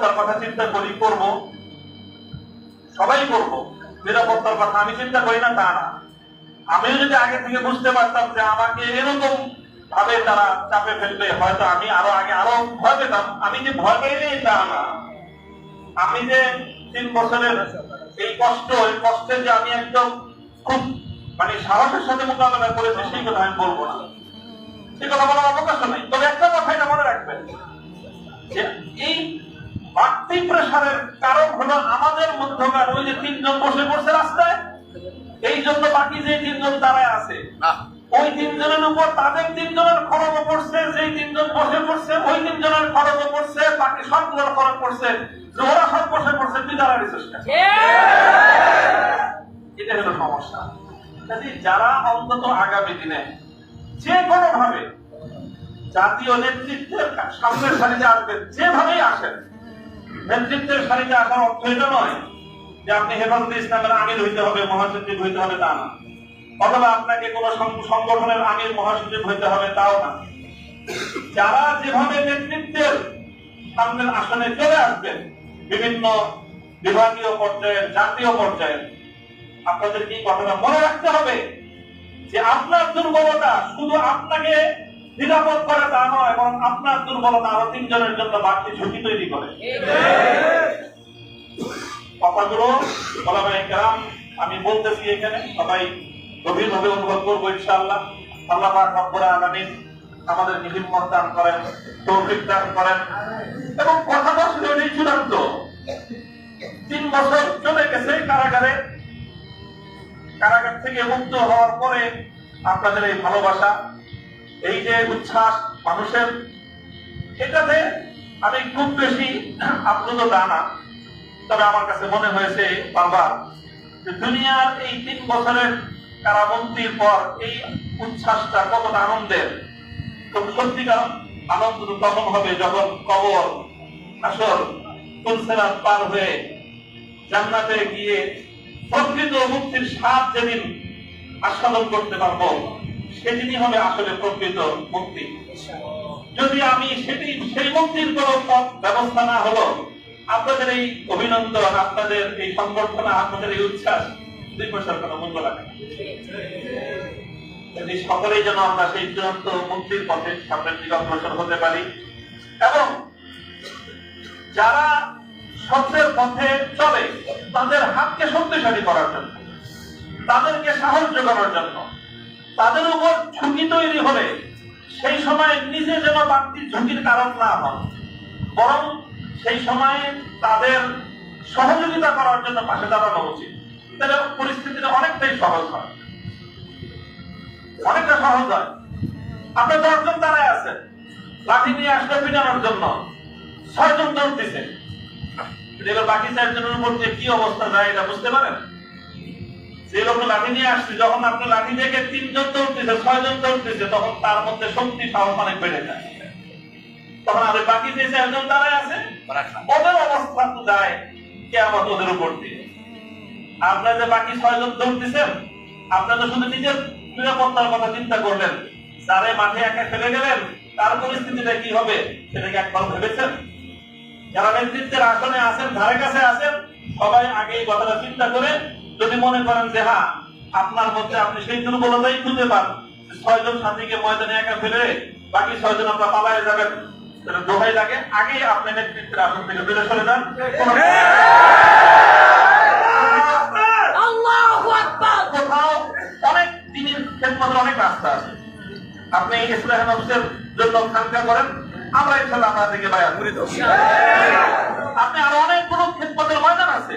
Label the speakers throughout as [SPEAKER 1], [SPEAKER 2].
[SPEAKER 1] তার কথা চিন্তা করি, করব। সবাই করব। নিরাপত্তার কথা আমি চিন্তা করি না, তা না। আমিও যদি আগে থেকে বুঝতে পারতাম যে আমাকে এরকম ভাবে তারা চাপে ফেলবে, হয়তো আমি আরও আগে আরও ভয় পেতাম। আমি যে ভয় পেয়ে তা না। আমি যে তিন বছরের এই কষ্ট, এই কষ্টে যে আমি একদম খুব মানে সাহসের সাথে মোকাবেলা করেছি, সেই কথা আমি বলব না। সে কথা বলার অবকাশ নাই। তবে একটা কথা এটা মনে রাখবেন এই বাড়তি প্রেশারের কারণ হলো আমাদের মধ্যকার ওই যে তিনজন বসে পড়ছে রাস্তায় এই জন্য বাকি যে তিনজন দাঁড়ায় আছে ওই তিনজনের উপর তাদের তিনজনের খরচ পড়ছে যেই তিনজন বসে পড়ছে ওই তিনজনের খরচ পড়ছে বাকি সবগুলোর খরচ পড়ছে ওরা সব বসে পড়ছে তুই দাঁড়াবি চেষ্টা এটা হলো সমস্যা। কাজে যারা অন্তত আগামী দিনে যে কোনো ভাবে জাতীয় নেতৃত্বের সামনের সারিতে আসবেন যেভাবেই আসেন নেতৃত্বের সারিতে আসার অর্থ এটা নয় যে আপনি হেফাজতে ইসলামের আমির হইতে হবে, মহাসচিব হইতে হবে, তা না। অথবা আপনাকে কোন সংগঠনের আমির, মহাসচিব হইতে হবে, তাও না। যারা যেভাবে নেতৃত্বের সামনের আসনে চলে আসবেন, বিভিন্ন বিভাগীয় পর্যায়ে জাতীয় পর্যায়ে আপনাদের কি কথাটা মনে রাখতে হবে? যে আপনার দুর্বলতা শুধু আপনাকে নিরাপদ করে তা নয় এবং আপনার দুর্বলতা আরও তিনজনের জন্য বাড়তি ঝুঁকি তৈরি করে। কথাগুলো আমি বলতেছি এখানে, সবাই গভীরভাবে অনুভব করব ইনশাআল্লাহ। আল্লাহ আলামিন দান করেন, তৌফিক দান করেন। এবং কথাটা এটাই চূড়ান্ত। তিন বছর চলে গেছে কারাগারে। কারাগার থেকে মুক্ত হওয়ার পরে আপনাদের এই ভালোবাসা এই যে উচ্ছ্বাস মানুষের, এটাতে আমি খুব বেশি আপ্লুত তা না। তবে আমার কাছে মনে হয়েছে বারবার যে দুনিয়ার এই তিন বছরের কারাবন্দির পর এই উচ্ছ্বাসটা কতটা আনন্দের। তো সত্যিকার আনন্দ তখন হবে যখন কবর, আসর তুলসেরাত পার হয়ে জান্নাতে গিয়ে প্রকৃত মুক্তির স্বাদ যেদিন আস্বাদন করতে পারব। সেদিনই হবে আসলে প্রকৃত মুক্তি। যদি আমি সেটি সেই মুক্তির কোন ব্যবস্থা না হলো আপনাদের এই অভিনন্দন আপনাদের এই সংবর্ধনা আপনাদের এই উচ্ছ্বাস দুই পয়সার কোনো মূল্য লাগে যদি সকলেই যেন আমরা সেই চূড়ান্ত মুক্তির পথে সামনের দিকে অগ্রসর হতে পারি এবং যারা সত্যের পথে চলে তাদের হাতকে শক্তিশালী করার জন্য তাদেরকে সাহস যোগানোর জন্য তাদের উপর ঝুঁকি তৈরি হলে সেই সময় নিজে যেন বাড়তি ঝুঁকির কারণ না হন বরং সেই সময় তাদের সহযোগিতা করার জন্য পাশে দাঁড়ানো উচিত। তাহলে পরিস্থিতিটা অনেকটাই সহজ হয়। অনেকটা সহজ হয়। আপনি দশজন দাঁড়ায় আছেন লাঠি নিয়ে আসলে পিটানোর জন্য। ছয়জন দৌড় দিছে। বাকি চারজনের উপর যে কি অবস্থা যায় এটা বুঝতে পারেন? যে লোক লাঠি নিয়ে আসছে, যখন আপনি লাঠি তিনজন তখন তার মধ্যে শক্তি, সাহস অনেক বেড়ে যায়। যে বাকি ছয়জন আপনার তো শুধু নিজের নিরাপত্তার কথা চিন্তা করলেন। যারে মাঠে একা ফেলে গেলেন, তার পরিস্থিতিটা কি হবে সেটা কি একবার ভেবেছেন? যারা নেতৃত্বের আসনে আছেন, ধারে কাছে আছেন, সবাই আগে এই কথাটা চিন্তা করে যদি মনে করেন যে হ্যাঁ আপনার মধ্যে আপনি সেই দুর্বলতাই খুঁজে পান। ছয়জন সাথীকে ময়দানে একা ফেলে বাকি ছয়জন আমরা পালায় যাবেন। দোহাই লাগে। আগেই আপনি নেতৃত্বের আসন থেকে বেরো সরে যান। কোথাও অনেক দিনের খেদমতের অনেক রাস্তা আছে। আপনি ইসলাম নফসের জন্য খানকা করেন। আমরা ইনশাল্লাহ আপনাদেরকে বায়াত। করে আপনি আরও অনেক কোন ময়দান আছে।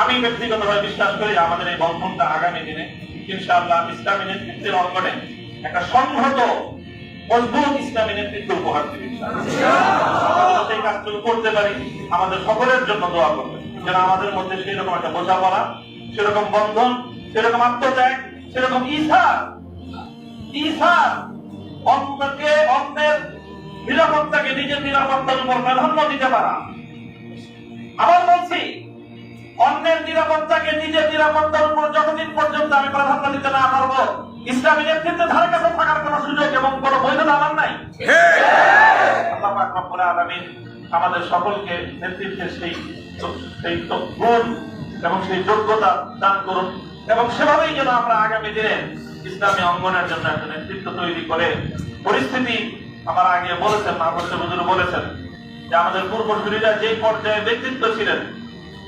[SPEAKER 1] আমি ব্যক্তিগতভাবে বিশ্বাস করি আমাদের এই বন্ধনটা আগামী দিনে, ইনশাআল্লাহ ইসলামী নেতৃত্বের অঙ্গনে একটা সংহত, মজবুত ইসলামী নেতৃত্ব উপহার দিবে। সেই কাজগুলো করতে পারি, আমাদের সকলের জন্য দোয়া করবে যেন আমাদের মধ্যে সেরকম একটা বোঝাপড়া, সেরকম বন্ধন, সেরকম আত্মত্যাগ, সেরকম ইসার ইসার অন্যকে অন্যের নিরাপত্তাকে নিজের নিরাপত্তার উপর প্রাধান্য দিতে পারা। আবার বলছি অন্যের নিরাপত্তাকে নিজের নিরাপত্তার উপর যতদিন পর্যন্ত আমি প্রাধান্য দিতে না পারব, ইসলামী নেতৃত্বে ধারে কাছে থাকার কোন সুযোগ এবং কোন বৈধতা আমার নাই। আমাদের সকলকে নেতৃত্বের সেই সেই গুণ এবং সেই যোগ্যতা দান করুন এবং সেভাবেই যেন আমরা আগামী দিনে ইসলামী অঙ্গনের জন্য একটা নেতৃত্ব তৈরি করে পরিস্থিতি আমার আগে বলেছেন হুজুর বলেছেন যে আমাদের পূর্বসূরীরা যে পর্যায়ে ব্যক্তিত্ব ছিলেন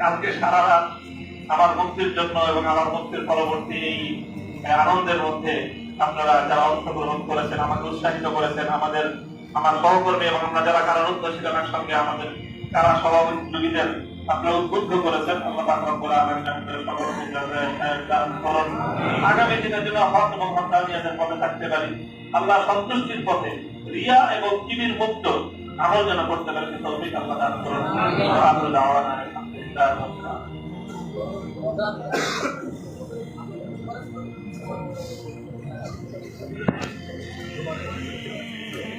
[SPEAKER 1] কালকে সারা রাত আমার মুক্তির জন্য এবং আমার মুক্তির পরবর্তী আনন্দের মধ্যে আপনারা যারা অংশগ্রহণ করেছেন, আমাকে উৎসাহিত করেছেন, আমাদের, আমার সহকর্মী এবং আমরা যারা কারারুদ্ধ ছিলেন সঙ্গে আমাদের কারা সহযোগীদের আপনারা উদ্বুদ্ধ করেছেন, আল্লাহ দান করুন। আগামী দিনের জন্য হক এবং হকানিয়াদের পথে থাকতে পারি। আল্লাহ সন্তুষ্টির পথে রিয়া এবং কিবির মুক্ত আমল যেন করতে পারি তৌফিক আল্লাহ দান করুন। Thank you.